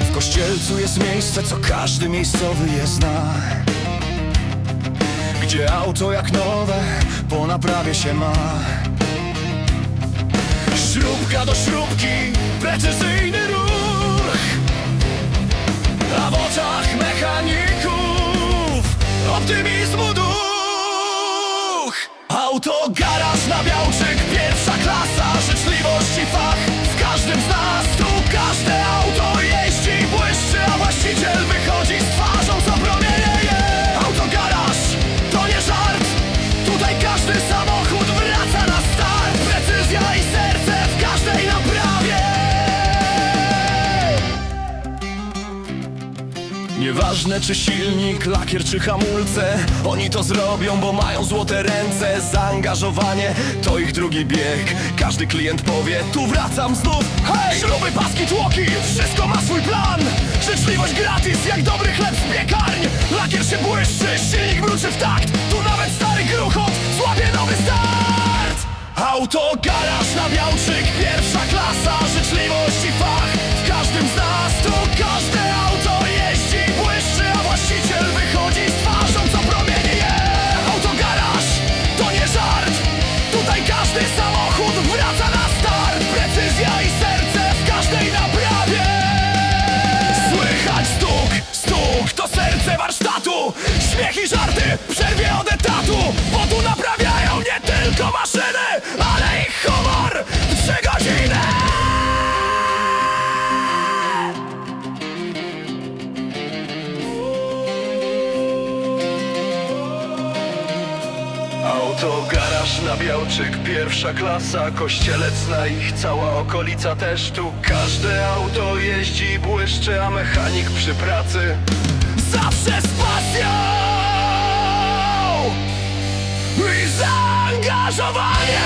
W kościelcu jest miejsce, co każdy miejscowy je zna. Gdzie auto jak nowe po naprawie się ma. Śrubka do śrubki, precyzyjny ruch Autogaraż na Nieważne czy silnik, lakier czy hamulce Oni to zrobią, bo mają złote ręce. Zaangażowanie to ich drugi bieg. Każdy klient powie, tu wracam znów. Hej! Śruby, paski, tłoki, wszystko ma swój plan. Życzliwość gratis, jak dobry chleb z piekarń Lakier się błyszczy, silnik mruczy w takt. Tu nawet stary gruchot złapie nowy start. Autogaraż na Białczyk, przerwie od etatu Bo tu naprawiają nie tylko maszyny Ale i humor w trzy godziny! Autogaraż na Białczyk, pierwsza klasa Kościelec na ich, cała okolica też Tu. Każde auto jeździ, błyszczy A mechanik przy pracy. Zawsze z pasją і заангажування.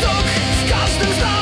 stok w każdym